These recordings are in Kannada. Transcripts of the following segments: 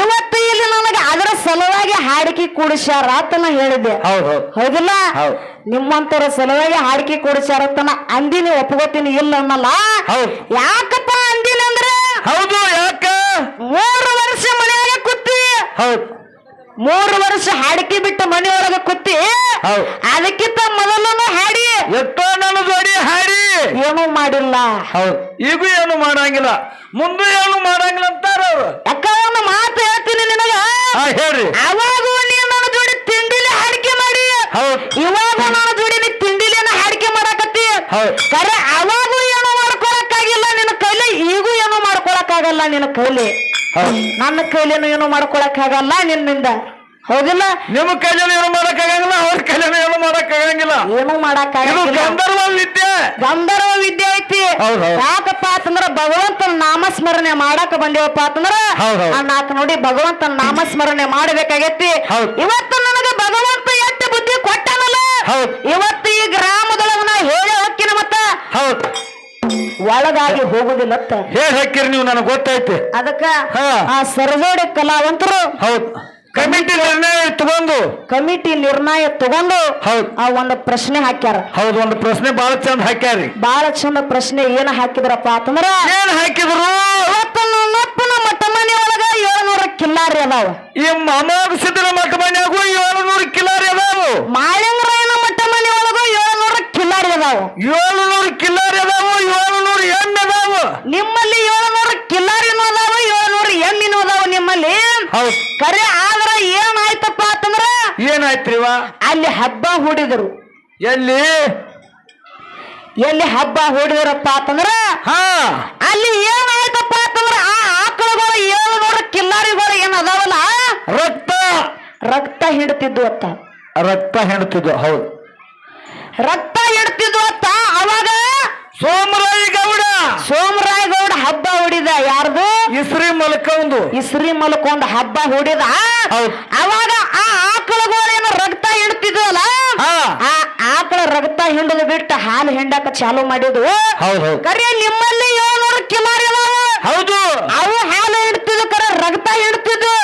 ಇವತ್ತು ಇಲ್ಲಿ ನನಗೆ ಅದರ ಸಲುವಾಗಿ ಹಾಡಿಕೆ ಕೂಡಿಸ್ಯಾರ ಅಂತ ನಾ ಹೇಳಿದ್ದೆ. ಹೌದು ಹೌದ್. ಹೌದಿಲ್ಲ? ಹೌದ್. ನಿಮ್ಮಂತರ ಸಲುವಾಗಿ ಹಾಡಿಕೆ ಕೂಡಿಸ್ಯಾರ ಅಂತ ನಾ ಅಂದಿನಿ ಒಪ್ಕೋತೀನಿ ಇಲ್ಲ ಅನ್ನಲ್ಲ. ಯಾಕಪ್ಪ ಅಂದಿನ ಅಂದ್ರೆ? ಹೌದು ಯಾಕ? ಮೂರು ವರ್ಷ ಮನೆಯಾಗ ಕುತ್ತಿ ಹೌದು. ಮೂರು ವರ್ಷ ಹಾಡಿಕೆ ಬಿಟ್ಟು ಮನೆಯೊಳಗೆ ಕುತ್ತಿ. ಅದಕ್ಕಿಂತ ಮೊದಲನ್ನು ಹಾಡಿ. ಎಷ್ಟೋ ನನ್ನ ಜೋಡಿ ಹಾಡಿ. ಏನೂ ಮಾಡಿಲ್ಲ. ಹೌದು. ಈಗೂ ಏನು ಮಾಡಂಗಿಲ್ಲ. ಮುಂದೆ ಏನು ಮಾಡಂಗಿಲ್ಲ ಅಂತಾರ ಅವ್ರು. ಅಕ್ಕ ಒಂದು ಮಾತು ಹೇಳ್ತೀನಿ ನಿನಗ. ಹಾ ಹೇಳ್ರಿ. ಅವಾಗ ನೀನು ನನ್ನ ಜೋಡಿ ತಿಂಡಿಲಿ ಹಾಡಿಕೆ ಮಾಡಿ. ಹೌದು. ಇವಾಗ ನನ್ನ ಜೋಡಿ ನೀ ತಿಂಡಿಲೇನ ಹಾಡಿಕೆ ಮಾಡಕತ್ತಿ. ಹೌದು. ಕರೆ ಅವಾಗ ಏನು ಮಾಡ್ಕೊಳಕ್ಕಾಗಿಲ್ಲ ನಿನ್ನ ಕೈಲಿ ಈಗೂ ಏನು ಮಾಡ್ಕೊಳಕ್ಕಾಗಲ್ಲ ನಿನ್ನ ಕೈಲಿ. ನನ್ನ ಕೈಲೇನು ಏನು ಮಾಡ್ಕೊಳಕ್ಕಾಗಲ್ಲ ನಿನ್ನಿಂದ. ಹೌದಿಲ್ಲ? ನಿಮ್ಮ ಕೈಯಲ್ಲಿ ಏನು ಮಾಡಕ್ಕಾಗಂಗಿಲ್ಲ ಅವ್ರ ಕೈಯಲ್ಲಿ ಏನು ಮಾಡಕ್ಕಾಗಂಗಿಲ್ಲ. ಏನು ಇದು ಮಾಡಕ್ಕಾಗಲ್ಲ ಗಂಧರ್ವ ವಿದ್ಯೆ. ಗಂಧರ್ವ ವಿದ್ಯೆ ಐತಿ. ಹೌದ್ ಹೌದ್. ಯಾಕಪ್ಪ ಅಂತಂದ್ರ ಭಗವಂತನ ನಾಮಸ್ಮರಣೆ ಮಾಡಾಕ ಬಂದೇವಪ್ಪ ಅಂತಂದ್ರ ಹೌದ್ ಹೌದ್. ಆ ನಾಲ್ಕು ನೋಡಿ ಭಗವಂತನ ನಾಮಸ್ಮರಣೆ ಮಾಡಬೇಕಾಗೈತಿ. ಹೌದ್. ಇವತ್ತು ನನಗೆ ಭಗವಂತ ಎಷ್ಟು ಬುದ್ಧಿ ಕೊಟ್ಟಾನಲ್ಲ? ಹೌದ್. ಇವತ್ತು ಈ ಗ್ರಾಮದೊಳಗ ನಾ ಹೇಳಿ ಹಕ್ಕಿನ ಮತ್ತ? ಹೌದ್. ಒಳಗಾಗಿ ಹೋಗುದಿಲ್ಲತ್ತ. ಹೇಳಿ ಹಾಕಿರಿ ನೀವು ನನಗೆ ಗೊತ್ತೈತಿ. ಅದಕ್ಕ ಹಾ. ಆ ಸರ್ವೋಡಿ ಕಲಾವಂತರು ಹೌದ್. ಕಮಿಟಿ ನಿರ್ಣಯ ತಗೊಂಡು. ಕಮಿಟಿ ನಿರ್ಣಯ ತಗೊಂಡು ಹೌದು. ಆ ಒಂದು ಪ್ರಶ್ನೆ ಹಾಕ್ಯಾರ. ಹೌದು ಒಂದು ಪ್ರಶ್ನೆ ಬಹಳ ಚಂದ ಹಾಕ್ಯಾರಿ. ಬಹಳ ಚಂದ ಪ್ರಶ್ನೆ ಏನ್ ಹಾಕಿದ್ರಪ್ಪ ಅಂತಂದ್ರ ಏನ್ ಹಾಕಿದ್ರು? ಇವತ್ತು ನನ್ನಪ್ಪನ ಮಠ ಮನೆ ಒಳಗ ಏಳ್ನೂರ ಕಿಲ್ಲಾರಿ ಅದಾವ. ಈ ಅಮೋಘ ಸಿದ್ಧನ ಮಠ ಮನ್ಯಾಗೂ ಏಳುನೂರು ಕಿಲಾರಿ ಅದಾವು. ಮಾಳಿಂಗರಾಯನ ಮಠ ಮನೆ ಒಳಗ ಏಳ್ನೂರ ಕಿಲ್ಲಾರಿ ಅದಾವ. ಏಳುನೂರು ಕಿಲಾರಿ ಅದಾವು ಏಳುನೂರು ಎಣ್ಣೆ ಅದಾವು. ನಿಮ್ಮಲ್ಲಿ ಏಳ್ನೂರ ಕಿಲ್ಲಾರಿನೂ ಅದಾವ ಏಳ್ನೂರ ಎಣ್ಣಿನೂ ಅದಾವ ನಿಮ್ಮಲ್ಲಿ. ಹೌದು. ಕರೆ ಆ ಏನಾಯ್ತ್ರಿವ? ಅಲ್ಲಿ ಹಬ್ಬ ಹೂಡಿದರು. ಎಲ್ಲಿ? ಎಲ್ಲಿ ಹಬ್ಬ ಹೂಡಿದರಪ್ಪ ಅಂತಂದ್ರ? ಹಾ. ಅಲ್ಲಿ ಏನಾಯ್ತಪ್ಪ ಅಂತಂದ್ರ ಆ ಆಕಳುಗಳು ನೋಡ್ರಿ ಕಿಲ್ಲಾರಿಗಳು ಏನ್ ಅದಾವಲ್ಲ? ರಕ್ತ. ರಕ್ತ ಹಿಡ್ತಿದ್ವು ಅತ್ತ. ರಕ್ತ ಹೆಣ್ತಿದ್ದು ಹೌದು. ರಕ್ತ ಹಿಡ್ತಿದ್ವು ಅತ್ತ. ಅವಾಗ ಸೋಮರಾಯ ಗೌಡ. ಸೋಮರಾಯ ಗೌಡ ಹಬ್ಬ ಹೊಡಿದ ಯಾರ್ದು? ಇಸ್ರಿ ಮಲ್ಕಂದು. ಇಸ್ರಿ ಮಲ್ಕೊಂಡು ಹಬ್ಬ ಹೊಡಿದ. ಹೌದ್. ಅವಾಗ ಆ ಆಕಳುಗಳು ಏನು ರಕ್ತ ಹಿಡ್ತಿದ್ವಲ್ಲ ಹಾ. ಆ ಆಕಳ ರಕ್ತ ಹಿಂಡದು ಬಿಟ್ಟು ಹಾಲು ಹಿಂಡಾಕ ಚಾಲು ಮಾಡಿದ್ವು. ಹೌದು ಕರೆ ನಿಮ್ಮಲ್ಲಿ ಏಳ್ನೂರು ಕಿಲಾರಿ ಹೌದು. ಅವು ಹಾಲು ಹಿಡ್ತಿದ್ವು ಕರೆ ರಕ್ತ ಹಿಡ್ತಿದ್ವು.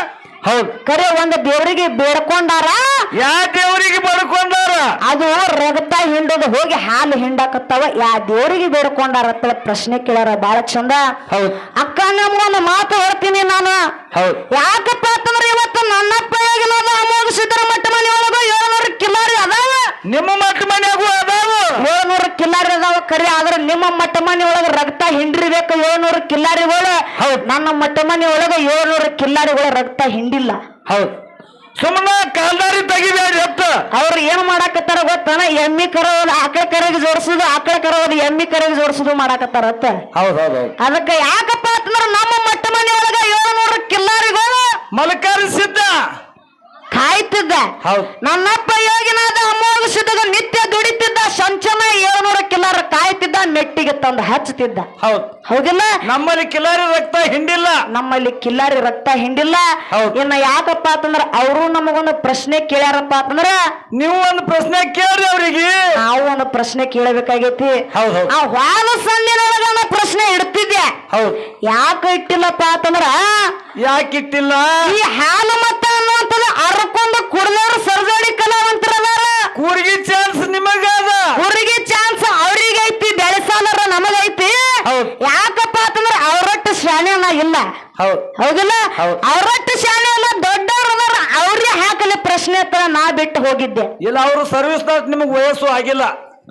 ಹೌದು. ಕರೆ ಒಂದು ದೇವರಿಗೆ ಬೇಡ್ಕೊಂಡಾರ? ಯಾ ದೇವರಿಗೆ ಬೇಡ್ಕೊಂಡಾರ? ಅದು ರಕ್ತ ಹಿಂಡದು ಹೋಗಿ ಹಾಲು ಹಿಂಡಕತ್ತವ. ಯಾ ದೇವರಿಗೆ ಬೇಡ್ಕೊಂಡಾರ ಅಂತ ಪ್ರಶ್ನೆ ಕೇಳಾರ ಬಹಳ ಚಂದ. ಹೌದು. ಅಕ್ಕ ನಮ್ಮ ಮಾತು ಹೇಳ್ತೀನಿ ನಾನು. ಹೌದು. ಯಾಕಪ್ಪ ಅಂತಂದ್ರೆ ಇವತ್ತು ನನ್ನಪ್ಪ ನಾನು ಅಮೋಘ ಸಿದ್ದರ ಮಟ್ಟ ಒಳಗ ಏಳ್ನೂರು ಕಿಲ್ಲಾರಿ ಅದಾವ ನಿಮ್ಮ ಮಟ್ಟ ಮನೆಗೂ ಅದಾವು. ಏಳ್ನೂರು ಕಿಲ್ಲಾರಿ ಅದಾವ ಕರೆ ಆದ್ರೆ ನಿಮ್ಮ ಮಟ್ಟ ಮನೆ ಒಳಗ ರಕ್ತ ಹಿಂಡಿರ್ಬೇಕು ಏಳ್ನೂರು ಕಿಲ್ಲಾರಿಗಳು ಹೌದು. ನನ್ನ ಮಟ್ಟ ಮನೆ ಒಳಗ ಏಳ್ನೂರು ಕಿಲ್ಲಾರಿಗಳು ರಕ್ತ ಹಿಂಡಿಲ್ಲ. ಹೌದು. ಸುಮ್ಮನೆ ಕಾಲ್ದಾರಿ ತೆಗಿಬೇಡಿ ಎತ್ತ ಅವ್ರು ಏನ್ ಮಾಡಾಕತ್ತಾರ ಗೊತ್ತಾನ? ಎಮ್ಮಿ ಕರೋದು ಆಕಳ ಕರೆಗೆ ಜೋಡಿಸುದು ಆಕಳ ಕರೋದು ಎಮ್ಮಿ ಕರೆಗೆ ಜೋಡಿಸುದು ಮಾಡಾಕತ್ತಾರ ಅತ್ತ. ಹೌದು ಹೌದು ಹೌದು. ಅದಕ್ಕೆ ಯಾಕಪ್ಪ ಅಂತಂದ್ರ ನಮ್ಮ ಮಟ್ಟ ಮನೆ ಒಳಗ ಏಳ್ನೂರು ಕಿಲ್ಲಾರಿಗಳು ಮಲಕಾರಿ ಸಿದ್ಧ ಕಾಯ್ತಿದ್ದ ನನ್ನಪ್ಪ ಯೋಗಿನಾದ ಅಮೋಘ ಸಿದ್ಧಗ ನಿತ್ಯ ದುಡಿತಿದ್ದ ಸಂಚನ ಏಳ್ನೂರ ಕಿಲಾರ ಕಾಯ್ತಿದ್ದ ಮೆಟ್ಟಿಗೆ ತಂದು ಹಚ್ಚುತ್ತಿದ್ದ. ಹೌದು. ಹೌದಿಲ್ಲ? ನಮ್ಮಲ್ಲಿ ಕಿಲಾರಿ ರಕ್ತ ಹಿಂಡಿಲ್ಲ. ನಮ್ಮಲ್ಲಿ ಕಿಲಾರಿ ರಕ್ತ ಹಿಂಡಿಲ್ಲ. ಇನ್ನ ಯಾಕಪ್ಪ ಅಂತಂದ್ರ ಅವರು ನಮಗೊಂದು ಪ್ರಶ್ನೆ ಕೇಳ್ಯಾರಪ್ಪ ಅಂತಂದ್ರ ನೀವು ಒಂದು ಪ್ರಶ್ನೆ ಕೇಳ್ರಿ ಅವ್ರಿಗೆ. ನಾವು ಒಂದು ಪ್ರಶ್ನೆ ಕೇಳಬೇಕಾಗೈತಿ. ಆ ವಾದ ಸಣ್ಣ ಪ್ರಶ್ನೆ ಇಡ್ತಿದ್ಯಾ ಹೌದು. ಯಾಕೆ ಇಟ್ಟಿಲ್ಲಪ್ಪ ಅಂತಂದ್ರ ಯಾಕಿಟ್ಟಿಲ್ಲ ಈ ಹಾಲು ಮತ ಅನ್ನುವಂಥದ್ದು ಅರ್ಕೊಂಡು ಕುಡ್ದವ್ರು ಸರ್ಜೋಡಿ ಕಲಾವಂತರದಾರ ಕೂರ್ಗಿ ಚಾನ್ಸ್ ನಿಮಗಾದ ಊರಿಗೆ ಚಾನ್ಸ್ ಅವ್ರಿಗೆ ಐತಿ ಬೆಳೆಸಾಲರ ನಮಗೈತಿ ಹೌದ್. ಯಾಕಪ್ಪ ಅಂತಂದ್ರ ಅವ್ರಟ್ಟು ಶಾಣೆನ ಇಲ್ಲ ಹೌದು. ಹೌದಿಲ್ಲ? ಹೌದ್. ಅವ್ರಟ್ಟು ದೊಡ್ಡವ್ರು ಅದಾರ ಅವ್ರಿಗೆ ಹಾಕಲಿ ಪ್ರಶ್ನೆ ತರ ನಾ ಬಿಟ್ಟು ಹೋಗಿದ್ದೆ. ಇಲ್ಲ ಅವರು ಸರ್ವಿಸ್ ನಿಮಗೆ ವಯಸ್ಸು ಆಗಿಲ್ಲ.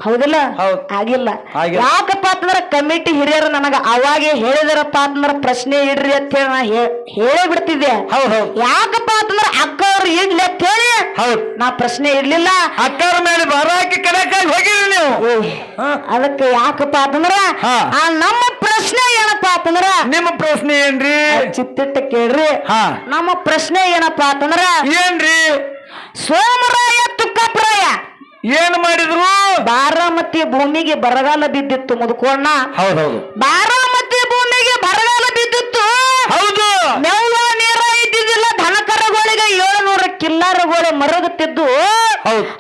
ಹೌದಿಲ್ಲ? ಹೌದ್. ಆಗಿಲ್ಲ. ಆಗಿಲ್ಲ. ಯಾಕಪ್ಪ ಅಂತಂದ್ರ ಕಮಿಟಿ ಹಿರಿಯರು ನನಗ ಅವಾಗೆ ಹೇಳಿದಾರಪ್ಪ ಅಂತಂದ್ರ ಪ್ರಶ್ನೆ ಇಡ್ರಿ ಅಂತ ಹೇಳಿ ನಾ ಹೇಳಿ ಹೇಳೇ ಬಿಡ್ತಿದ್ದೆ. ಹೌದು ಹೌದು. ಯಾಕಪ್ಪ ಅಂತಂದ್ರ ಅಕ್ಕ ಅವ್ರು ಇಡ್ಲಿ ಅಂತ ಹೇಳಿ ಹೌದು. ನಾ ಪ್ರಶ್ನೆ ಇಡ್ಲಿಲ್ಲ. ಅಕ್ಕರ ಮೇಲೆ ಭಾರ ಹಾಕಿ ಕಡೆಕಾಗಿ ಹೋಗಿರಿ ನೀವು. ಹಾ. ಅದಕ್ಕೆ ಯಾಕಪ್ಪ ಅಂತಂದ್ರ ಹಾ. ಆ ನಮ್ಮ ಪ್ರಶ್ನೆ ಏನಪ್ಪಾ ಅಂತಂದ್ರ? ನಿಮ್ಮ ಪ್ರಶ್ನೆ ಏನ್ರಿ? ಚಿತ್ತಿಟ್ಟ ಕೇಳ್ರಿ. ಹಾ. ನಮ್ಮ ಪ್ರಶ್ನೆ ಏನಪ್ಪಾ ಅಂತಂದ್ರ? ಏನ್ರಿ? ಸೋಮರಾಯ ತುಕ್ಕಪ್ರಾಯ. ಏನ್ ಮಾಡಿದ್ರು? ಬಾರಾಮತಿ ಭೂಮಿಗೆ ಬರಗಾಲ ಬಿದ್ದಿತ್ತು ಮುದುಕೋಣ ಹೌದೌದು ಬಾರಾಮತಿ ಏಳುನೂರು ಕಿಲ್ಲಾರಗಳು ಮರಗುತ್ತಿದ್ದು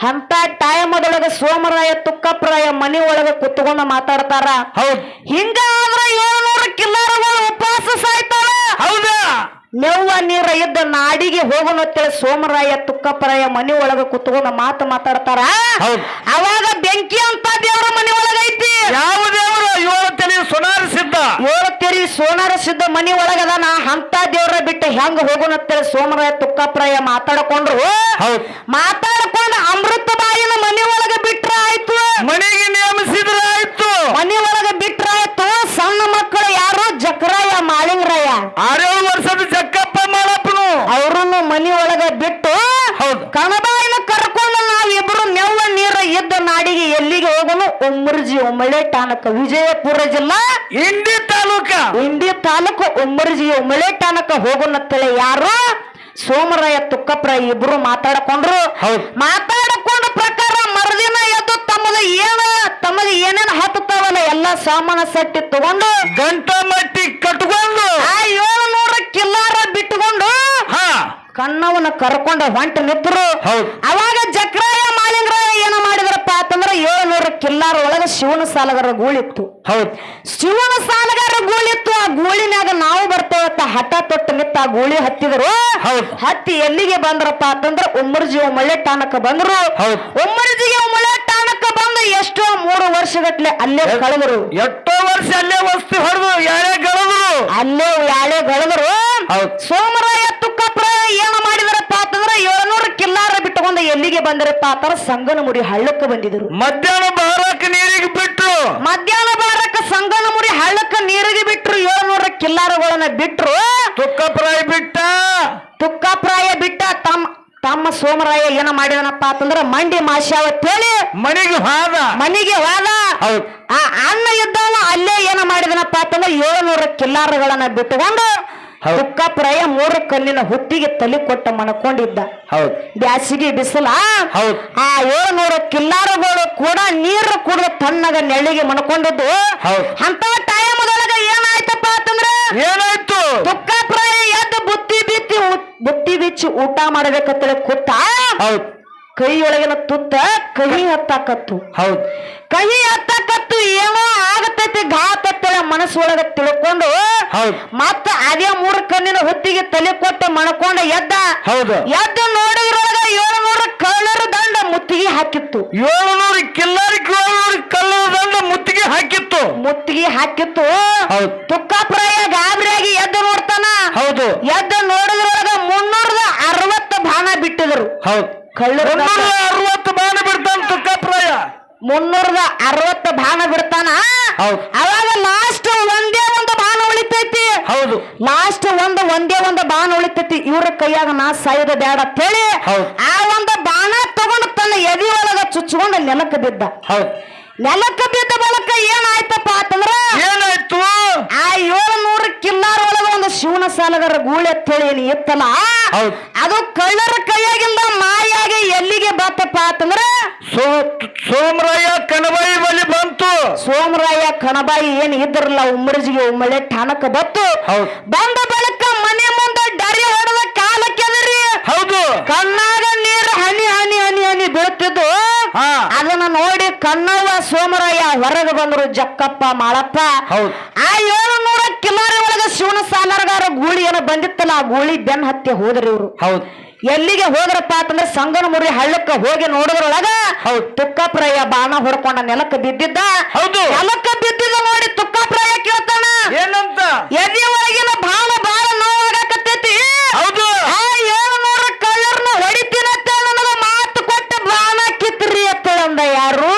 ಅಂತ ಟೈಮದೊಳಗ ಸೋಮರಾಯ ತುಕ್ಕಪ್ರಾಯ ಮನಿ ಒಳಗ ಕುತ್ಕೊಂಡ ಮಾತಾಡ್ತಾರ. ಹಿಂಗ ಆದ್ರ ಕಿಲ್ಲಾರ ಕಿಲ್ಲಾರಗಳು ಉಪವಾಸ ಸಾಯ್ತಾರ ಹೌದಾ? ನೆವ್ವ ನೀರ ಇದ್ದ ನಾಡಿಗೆ ಹೋಗೋನತ್ತೇಳಿ ಸೋಮರಾಯ ತುಕ್ಕಪ್ಪರಾಯ ಮನಿ ಒಳಗ ಕುತ್ಕೊಂಡ ಮಾತು ಮಾತಾಡ್ತಾರ. ಅವಾಗ ಬೆಂಕಿ ಅಂತ ದೇವರ ಮನಿ ಒಳಗ ಐತಿ ಯಾವ ದೇವರು ಏಳು ತಲೆ ಸುನಾರು ಸಿದ್ಧ ಏಳು ತೆರಿ ಸೋನಾರ ಸಿದ್ಧ ಮನಿ ನಾ ಅಂತ ದೇವ್ರ ಬಿಟ್ಟು ಹೆಂಗ್ ಹೋಗೋನತ್ತೇಳಿ ಸೋಮರ ತುಕ್ಕಪ್ರಾಯ ಮಾತಾಡ್ಕೊಂಡ್ರು ಹೌದು. ಮಾತಾಡ್ಕೊಂಡು ಅಮೃತ ಬಾಯಿನ ಮನಿ ಒಳಗ ಬಿಟ್ರ ಆಯ್ತು ಮನೆಗೆ ನೇಮಿಸಿದ್ರ ಆಯ್ತು ಮನಿ ಒಳಗ ಬಿಟ್ರ ಆಯ್ತು ಸಣ್ಣ ಮಕ್ಕಳು ಯಾರು ಜಕರಾಯ ಮಾಳಿಂಗರಾಯ ಆರೇಳು ವರ್ಷದ ಜಕ್ಕಪ್ಪ ಮಾಡಪ್ಪನು ಅವ್ರನ್ನು ಮನಿ ಒಳಗ ಬಿಟ್ಟು ಹೌದು. ಕಣಬಾಯಿನ ಕರ್ಕೊಂಡು ನಾವಿಬ್ರು ನೆವ್ವ ನೀರ ಇದ್ದ ನಾಡಿಗೆ ಎಲ್ಲಿಗೆ ಹೋಗೋನು ಟಾನಕ ವಿಜಯಪುರ ಜಿಲ್ಲಾ. ಇಂಡಿ ತಾಲೂಕ. ಇಂಡಿ ತಾಲೂಕು ಉಮ್ಮರ್ಜಿ ಉಮ್ಮಳೆ ಟಾನಕ ಹೋಗೋನತ್ತಳೆ ಯಾರು? ಸೋಮರಾಯ ತುಕ್ಕಪ್ರ ಇಬ್ರು ಮಾತಾಡ್ಕೊಂಡ್ರು. ಮಾತಾಡ್ಕೊಂಡ ಪ್ರಕಾರ ಮರುದಿನ ಎದ್ದು ತಮ್ಮದ ಏನ ತಮ್ಮದ ಏನೇನು ಹತ್ತುತ್ತಾವಲ್ಲ ಎಲ್ಲಾ ಸಾಮಾನ ಸಟ್ಟಿ ತಗೊಂಡು. ಗಂಟ ಮಟ್ಟಿ ಕಟ್ಕೊಂಡು. ಆ ಏಳು ನೂರ ಕಿಲ್ಲಾರ ಬಿಟ್ಟುಕೊಂಡು. ಹಾ. ಕಣ್ಣವನ್ನ ಕರ್ಕೊಂಡ ಹೊಂಟ ನಿಂತರು. ಅವಾಗ ಜಕ್ರಾಯ ಮಾಲಿಂಗರಾಯ ಏನ ಮಾಡಿದ್ರಪ್ಪ ಅಂತಂದ್ರ ಏಳ್ನೂರ ಕಿಲ್ಲಾರ ಒಳಗ ಶಿವನ ಸಾಲಗಾರ ಗೂಳಿತ್ತು ಹೌದು. ಶಿವನ ಸಾಲಗಾರ ಗೂಳಿತ್ತು ಆ ಗೂಳಿನ್ಯಾಗ ನಾವು ಬರ್ತೇವತ್ತ ಹಠ ತೊಟ್ಟು ನಿತ್ತ ಆ ಗೂಳಿ ಹತ್ತಿದ್ರು. ಹತ್ತಿ ಎಲ್ಲಿಗೆ ಬಂದ್ರಪ್ಪ ಅಂತಂದ್ರ ಉಮ್ಮರ್ಜಿ ಒಮ್ಮಳೆ ಟಾನಕ್ಕ ಬಂದ್ರು. ಹೌದು. ಮಳೆ ಒಮ್ಮಳೆ ಟಾನಕ್ಕ ಬಂದು ಎಷ್ಟೋ ಮೂರು ವರ್ಷಗಟ್ಲೆ ಅಲ್ಲೇ ಕಳೆದ್ರು. ಎಷ್ಟೋ ವರ್ಷ ಅಲ್ಲೇ ವಸ್ತು ಹೊಡೆದು ಯಾರೇ ಗಳದ್ರು. ಅಲ್ಲೇ ಯಾಳೆ ಗಳದ್ರು. ಹೌದು. ಸೋಮರಾಯ ತುಕ್ಕಪ್ರ ಏನು ಮಾಡಿದರಪ್ಪ ಅಂತಂದ್ರೆ ಏಳ್ನೂರು ಕಿಲ್ಲಾರ ಬಿಟ್ಟುಕೊಂಡು ಎಲ್ಲಿಗೆ ಬಂದರಪ್ಪ ಸಂಗನ ಸಂಗನಮುಡಿ ಹಳ್ಳಕ್ಕೆ ಬಂದಿದ್ರು ಮಧ್ಯಾಹ್ನ ಮಧ್ಯಾಹ್ನ ಬಾರಕ್ಕ ಸಂಗನಮುಡಿ ಹಳ್ಳಕ್ಕ ನೀರಿಗೆ ಬಿಟ್ರು ಏಳ್ನೂರ ಕಿಲ್ಲಾರಗಳನ್ನ ಬಿಟ್ರು ತುಕ್ಕಪ್ರಾಯ ಬಿಟ್ಟ ತುಕ್ಕಪ್ರಾಯ ಬಿಟ್ಟ ತಮ್ಮ ತಮ್ಮ ಸೋಮರಾಯ ಏನ ಮಾಡಿದನಪ್ಪ ಅಂತಂದ್ರ ಮಂಡಿ ಮಾಶಾವ ತೇಳಿ ಮನೆಗೆ ಹೋದ ಮನೆಗೆ ಹೋದ ಹೌದು. ಆ ಅನ್ನ ಇದ್ದವ ಅಲ್ಲೇ ಏನ ಮಾಡಿದನಪ್ಪ ಅಂತಂದ್ರೆ ಏಳ್ನೂರ ಕಿಲ್ಲಾರಗಳನ್ನ ಬಿಟ್ಟುಕೊಂಡು. ತುಕ್ಕಪ್ರಾಯ ಮೂರು ಕಲ್ಲಿನ ಹುಟ್ಟಿಗೆ ತಲೆ ಕೊಟ್ಟ ಮನಕೊಂಡಿದ್ದ. ಹೌದು. ಬ್ಯಾಸಿಗೆ ಬಿಸಿಲ ಹೌದು. ಆ ಏಳ್ನೂರ ಕಿಲ್ಲಾರುಗಳು ಕೂಡ ನೀರು ಕುಡಿದ ತಣ್ಣಗ ನೆಳ್ಳಿಗೆ ಮನಕೊಂಡಿದ್ದು. ಹೌದು. ಅಂತ ಟೈಮ್ದೊಳಗ ಏನಾಯ್ತಪ್ಪ ಅಂತಂದ್ರೆ ಏನಾಯ್ತು? ತುಕ್ಕಪ್ರಾಯ ಎದ್ದು ಬುತ್ತಿ ಬಿತ್ತಿ ಬುತ್ತಿ ಬಿಚ್ಚಿ ಊಟ ಮಾಡಬೇಕಂತೇಳಿ ಕೂತ ಹೌದು. ಕೈಯೊಳಗಿನ ತುತ್ತ ಕಹಿ ಹತ್ತಾಕತ್ತು ಹೌದು. ಕಹಿ ಹತ್ತಾಕತ್ತು ಏನೋ ಆಗತೈತಿ ಮನಸ್ಸು ಮನಸ್ಸೊಳಗ ತಿಳ್ಕೊಂಡು ಹೌದು. ಮತ್ತ ಅದೇ ಮೂರು ಕಣ್ಣಿನ ಹೊತ್ತಿಗೆ ತಲೆ ಕೊಟ್ಟು ಮಣಕೊಂಡ ಎದ್ದ ಹೌದು. ಎದ್ದು ನೋಡಿದ್ರೊಳಗ ಏಳ್ನೂರ ಕಳ್ಳರ ದಂಡ ಮುತ್ತಿಗೆ ಹಾಕಿತ್ತು ಏಳುನೂರು ಕಿಲ್ಲರ್ ಏಳುನೂರು ಕಲ್ಲರ ದಂಡ ಮುತ್ತಿಗೆ ಹಾಕಿತ್ತು ಮುತ್ತಿಗೆ ಹಾಕಿತ್ತು ಹೌದು. ತುಕ್ಕಾಪ್ರಾಯ ಗಾಬರಿಯಾಗಿ ಎದ್ದು ನೋಡ್ತಾನ ಹೌದು ಎದ್ದು ನೋಡಿದ್ರೊಳಗ ಮುನ್ನೂರದ ಅರವತ್ತು ಬಾಣ ಬಿಟ್ಟಿದ್ರು ಹೌದು ಕಳ್ಳರ. ಅರವತ್ತು ಮುನ್ನೂರದ ಅರವತ್ತು ಬಾಣ ಬಿಡ್ತಾನ. ಅವಾಗ ಲಾಸ್ಟ್ ಒಂದೇ ಒಂದು ಬಾಣ ಉಳಿತೈತಿ. ಹೌದು. ಲಾಸ್ಟ್ ಒಂದು ಒಂದೇ ಒಂದು ಬಾಣ ಉಳಿತೈತಿ. ಇವ್ರ ಕೈಯಾಗ ನಾ ಸಾಯದ ಬೇಡ ಅಂತೇಳಿ. ಆ ಒಂದು ಬಾಣ ತಗೊಂಡು ತನ್ನ ಎದಿ ಒಳಗ ಚುಚ್ಕೊಂಡು ನೆಲಕ್ಕೆ ಬಿದ್ದ. ಹೌದು. ನೆಲಕ್ಕೆ ಬಿದ್ದ ಬಳಕ ಏನಾಯ್ತಪ್ಪ ಅಂತಂದ್ರ ಏನಾಯ್ತು? ಆ ಏಳುನೂರು ಕಿಲ್ಲಾರ ಒಳಗ ಒಂದು ಶಿವನ ಸಾಲಗಾರ ಗೂಳಿ ಅಂತೇಳಿ ಏನು ಇತ್ತಲ್ಲ. ಅದು ಕಳ್ಳರ ಕೈಯಾಗಿಂದ ಮಾಯಾಗಿ ಎಲ್ಲಿಗೆ ಬತ್ತಪ್ಪ ಅಂತಂದ್ರ ಸೋ ಸೋಮರಾಯ ಕಣಬಾಯಿ ಬಳಿ ಬಂತು ಸೋಮರಾಯ ಕಣಬಾಯಿ ಏನ್ ಇದ್ರಲ್ಲ ಉಮ್ಮರಜಿಗೆ ಉಮ್ಮಳೆ ಠಾಣಕ್ಕ ಬತ್ತು. ಬಂದ ಬಳಿಕ ಮನೆ ಮುಂದೆ ಡರಿ ಹೊಡೆದ ಕಾಲ ಕೆದರಿ ಹೌದು. ಕಣ್ಣಾಗ ನೀರು ಹನಿ ಹನಿ ಹನಿ ಹನಿ ಬೀಳ್ತಿದ್ದು. ಅದನ್ನ ನೋಡಿ ಕಣ್ಣವ್ವ ಸೋಮರಾಯ ಹೊರಗೆ ಬಂದ್ರು ಜಕ್ಕಪ್ಪ ಮಾಳಪ್ಪ. ಹೌದು. ಆ ಏಳು ನೂರ ಕಿಲಾರಿ ಒಳಗ ಶಿವನ ಸಾಲಾರ್ಗಾರ ಗೂಳಿ ಏನೋ ಬಂದಿತ್ತಲ್ಲ ಆ ಗೂಳಿ ಬೆನ್ ಹತ್ತಿ ಹೋದ್ರಿ ಇವ್ರು. ಹೌದು. ಎಲ್ಲಿಗೆ ಹೋದ್ರಪ್ಪ ಅಂತಂದ್ರೆ ಸಂಗನಮುರಿ ಹಳ್ಳಕ್ಕ ಹೋಗಿ ನೋಡಿದ್ರೊಳಗ ಹೌದು. ತುಕ್ಕಪ್ರಾಯ ಬಾಣ ಹೊಡ್ಕೊಂಡ ನೆಲಕ್ಕ ಬಿದ್ದಿದ್ದ. ಹೌದು. ನೆಲಕ್ಕ ಬಿದ್ದಿದ್ದ ನೋಡಿ ತುಕ್ಕಪ್ರಾಯ ಕೇಳ್ತಾನ. ಏನಂತ? ಎಲ್ಲಿ ಒಳಗಿನ ಬಾಣ ಬಾಳ ನೋವಾಗಕತ್ತೈತಿ. ಹೌದು. ಆ ಏಳ್ನೂರ ಕಳ್ಳರ್ನ ನನಗ ಮಾತು ಕೊಟ್ಟ ಬಾಣ ಕಿತ್ರಿ ಅಂತ ಅಂದ ಯಾರು?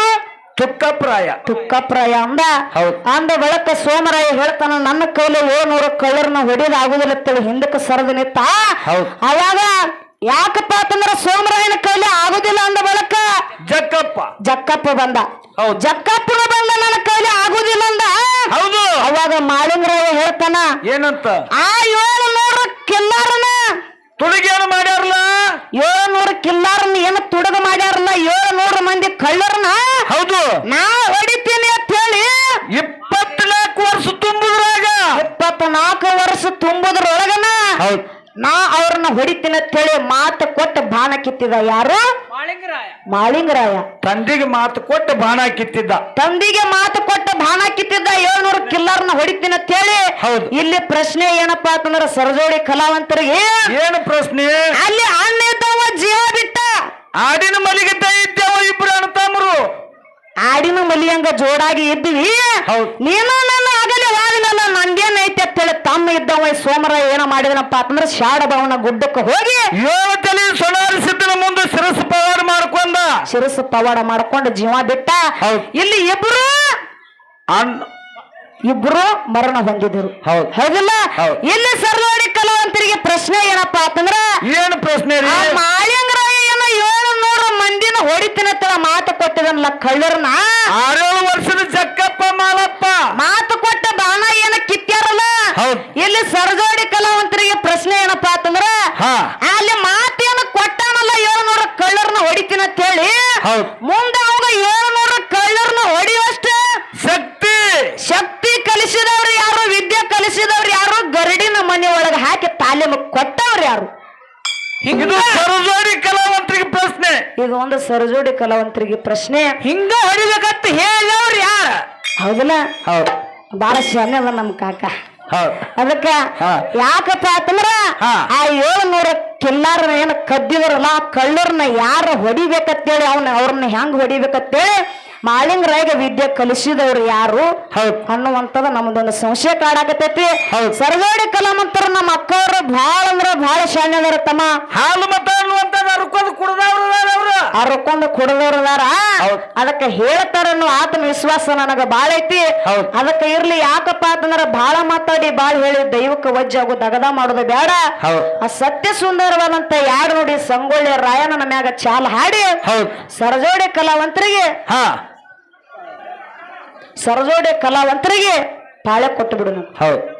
ತುಕ್ಕಪ್ರಾಯ ತುಕ್ಕಪ್ರಾಯ ಅಂದ. ಹೌದು. ಅಂದ ಬೆಳಕ ಸೋಮರಾಯ ಹೇಳ್ತಾನ ನನ್ನ ಕೈಲಿ ಏಳ್ನೂರ ಕಳ್ಳರ್ನ ಹೊಡಿಯೋದು ಆಗುದಿಲ್ಲ ಅಂತೇಳಿ ಹಿಂದಕ್ಕೆ ಸರದ ನಿತ್ತ ಹೌದು. ಅವಾಗ ಯಾಕಪ್ಪ ಅಂತಂದ್ರ ಸೋಮರಾಯನ ಕೈಲಿ ಆಗುದಿಲ್ಲ ಅಂದ ಬಳಕ ಜಕ್ಕಪ್ಪ. ಜಕ್ಕಪ್ಪ ಬಂದ. ಹೌದು. ಜಕ್ಕಪ್ಪನ ಬಂದ ನನ್ನ ಕೈಲಿ ಆಗುದಿಲ್ಲ ಅಂದ. ಹೌದು. ಅವಾಗ ಮಾಳಿಂಗರಾಯ ಹೇಳ್ತಾನ ಏನಂತ? ಆ ಏಳು ನೂರ ಕಿಲ್ಲಾರನ ತುಡುಗೇನು ಮಾಡ್ಯಾರಲ್ಲ ಏಳು ನೂರು ಕಿಲ್ಲಾರನ್ನ ಏನು ತುಡುಗ ಮಾಡ್ಯಾರಲ್ಲ ಏಳು ನೂರು ಮಂದಿ ಕಳ್ಳರನ ಹೌದು. ನಾ ಹೊಡಿತೀನಿ ಅಂತ ಹೇಳಿ ಇಪ್ಪತ್ನಾಲ್ಕು ವರ್ಷ ತುಂಬುದ್ರಾಗ. ಇಪ್ಪತ್ನಾಲ್ಕು ವರ್ಷ ತುಂಬುದ್ರೊಳಗನ ಹೌದು. ನಾ ಅವ್ರನ್ನ ಹೊಡಿತೀನಿ ಅಂತೇಳಿ ಮಾತು ಕೊಟ್ಟು ಬಾಣ ಕಿತ್ತಿದ ಯಾರು? ಮಾಳಿಂಗರಾಯ. ತಂದಿಗೆ ಮಾತು ಕೊಟ್ಟು ಬಾಣ ಕಿತ್ತಿದ್ದ. ತಂದಿಗೆ ಮಾತು ಕೊಟ್ಟ ಬಾಣ ಕಿತ್ತಿದ್ದ ಏಳ್ನೂರು ಕಿಲ್ಲರ್ನ ಹೊಡಿತೀನಿ ಅಂತೇಳಿ ಹೌದು. ಇಲ್ಲಿ ಪ್ರಶ್ನೆ ಏನಪ್ಪಾ ಅಂತಂದ್ರ ಸರಜೋಡಿ ಕಲಾವಂತರಿಗೆ ಏನು ಪ್ರಶ್ನೆ? ಅಲ್ಲಿ ಅಣ್ಣೆ ಇದ್ದವ ಜೀವ ಬಿಟ್ಟ. ಆಡಿನ ಮಲಿಗೆ ಇದ್ದೇವ ಇಬ್ರು ಅಣ್ಣ ತಮ್ಮರು. ಆಡಿನ ಮಲಿಯಂಗ ಜೋಡಾಗಿ ಇದ್ದೀವಿ ಹೌದು. ನೀನು ನನ್ನ ಆಗಲೇ ವಾದಿನಲ್ಲ ತಮ್ಮ ಸೋಮರಾಯ ಸೋಮರ ಏನ ಮಾಡಿದನಪ್ಪ ಅಂತಂದ್ರ ಶಾಡಭವನ ಗುಡ್ಡಕ್ಕೆ ಹೋಗಿ ಏಳು ತಲೆ ಮುಂದೆ ಶಿರಸ್ ಪವಾಡ ಮಾಡ್ಕೊಂಡ. ಶಿರಸ್ ಪವಾಡ ಮಾಡ್ಕೊಂಡು ಜೀವ ಬಿಟ್ಟ. ಹೌದು. ಇಲ್ಲಿ ಇಬ್ರು ಇಬ್ರು ಮರಣ ಹೊಂದಿದ್ರು ಹೌದು. ಹೌದಿಲ್ಲ? ಹೌದು. ಇಲ್ಲಿ ಸರ್ಲೋಡಿ ಕಲಾವಂತರಿಗೆ ಪ್ರಶ್ನೆ ಏನಪ್ಪಾ ಅಂತಂದ್ರ ಏನ್ ಪ್ರಶ್ನೆ ರೀ? ಆ ಮಾಳಿಂಗರಾಯನ ಏಳು ನೂರು ಮಂದಿನ ಹೊಡಿತೀನತ್ತಳ ಮಾತು ಕೊಟ್ಟಿದನಲ್ಲ ಕಳ್ಳರನ್ನ? ಆರೇಳು ವರ್ಷದ ಜಕ್ಕಪ್ಪ ಮಾಲಪ್ಪ ಮಾತು ಕೊಟ್ಟ ಬಾಣ ಏನ ಕಿತ್ಯಾರಲ್ಲ ಹೌದು. ಇಲ್ಲಿ ಸರ್ಜೋಡಿ ಕಲಾವಂತರಿಗೆ ಪ್ರಶ್ನೆ ಏನಪ್ಪಾ ಅಂತಂದ್ರ. ಅಲ್ಲಿ ಮಾತೇನು ಕೊಟ್ಟಾನಲ್ಲ ಏಳ್ನೂರ ಕಳ್ಳರ್ನ ಹೊಡಿತೀನಿ ಅಂತ ಹೇಳಿ ಹೌದು. ಮುಂದೆ ಅವಾಗ ಏಳ್ನೂರ ಕಳ್ಳರ್ನ ಹೊಡಿಯುವಷ್ಟ ಶಕ್ತಿ. ಶಕ್ತಿ ಕಲಿಸಿದವ್ರು ಯಾರು ವಿದ್ಯೆ ಕಲಿಸಿದವ್ರು ಯಾರು ಗರಡಿನ ಮನೆ ಒಳಗೆ ಹಾಕಿ ತಾಲೀಮು ಕೊಟ್ಟವ್ರು ಯಾರು? ಸರಜೋಡಿ ಕಲಾವಂತರಿಗೆ ಪ್ರಶ್ನೆ. ಇದು ಒಂದು ಸರ್ಜೋಡಿ ಕಲಾವಂತರಿಗೆ ಪ್ರಶ್ನೆ. ಹಿಂಗ ಹೊಡಿಬೇಕಂತ ಹೇಳವ್ರು ಯಾರ? ಹೌದಲ್ಲ? ಹೌದು. ಬಾಳ ಶಾನೆ ಅದ ನಮ್ ಕಾಕ. ಹೌದು ಅದಕ್ಕ. ಯಾಕಪ್ಪ ಅಂತಂದ್ರ. ಆ ಏಳ್ನೂರ ಕಿಲ್ಲಾರನ ಏನ ಕದ್ದಿದ್ರಲ್ಲ ಕಳ್ಳರ್ನ ಯಾರ ಹೊಡಿಬೇಕಂತೇಳಿ ಅವನ ಅವ್ರನ್ನ ಹೆಂಗ್ ಹೊಡಿಬೇಕಂತೇಳಿ ಮಾಳಿಂಗರಾಯಗ ವಿದ್ಯೆ ಕಲಿಸಿದವ್ರು ಯಾರು ಹೌದು ಅನ್ನುವಂಥದ್ದು ನಮ್ದೊಂದು ಸಂಶಯ ಕಾಡಾಕತೈತಿ ಹೌದು. ಸರ್ಗೋಡಿ ಕಲಾಮಂತರ ನಮ್ಮ ಅಕ್ಕವ್ರು ಭಾಳ ಅಂದ್ರೆ ಭಾಳ ಶಾಣ್ಯ ಅದಾರ ತಮ್ಮ ಹಾಲು ಮತ ಅನ್ನುವಂಥದ್ದು ಅರ್ಕೋದು ಕುಡ್ದವ್ರು ಅರ್ಕೊಂಡು ಕೊಡದವ್ರದಾರ. ಅದಕ್ಕೆ ಹೇಳ್ತಾರ ಅನ್ನೋ ಆತ್ಮವಿಶ್ವಾಸ ನನಗ ಬಾಳ ಐತಿ. ಅದಕ್ಕ ಇರ್ಲಿ ಯಾಕಪ್ಪ ಅಂತಂದ್ರ ಬಾಳ ಮಾತಾಡಿ ಬಾಳ ಹೇಳಿ ದೈವಕ್ಕೆ ವಜ್ಜಾಗು ದಗದ ಮಾಡೋದು ಬೇಡ. ಆ ಸತ್ಯ ಸುಂದರವಾದಂತ ಯಾರು ನೋಡಿ ಸಂಗೊಳ್ಳಿ ರಾಯನ ಮ್ಯಾಗ ಚಾಲ ಹಾಡಿ. ಸರಜೋಡಿ ಕಲಾವಂತರಿಗೆ. ಹಾ. ಸರಜೋಡಿ ಕಲಾವಂತರಿಗೆ ಪಾಳೆ ಕೊಟ್ಟು ಬಿಡು ಹೌದು.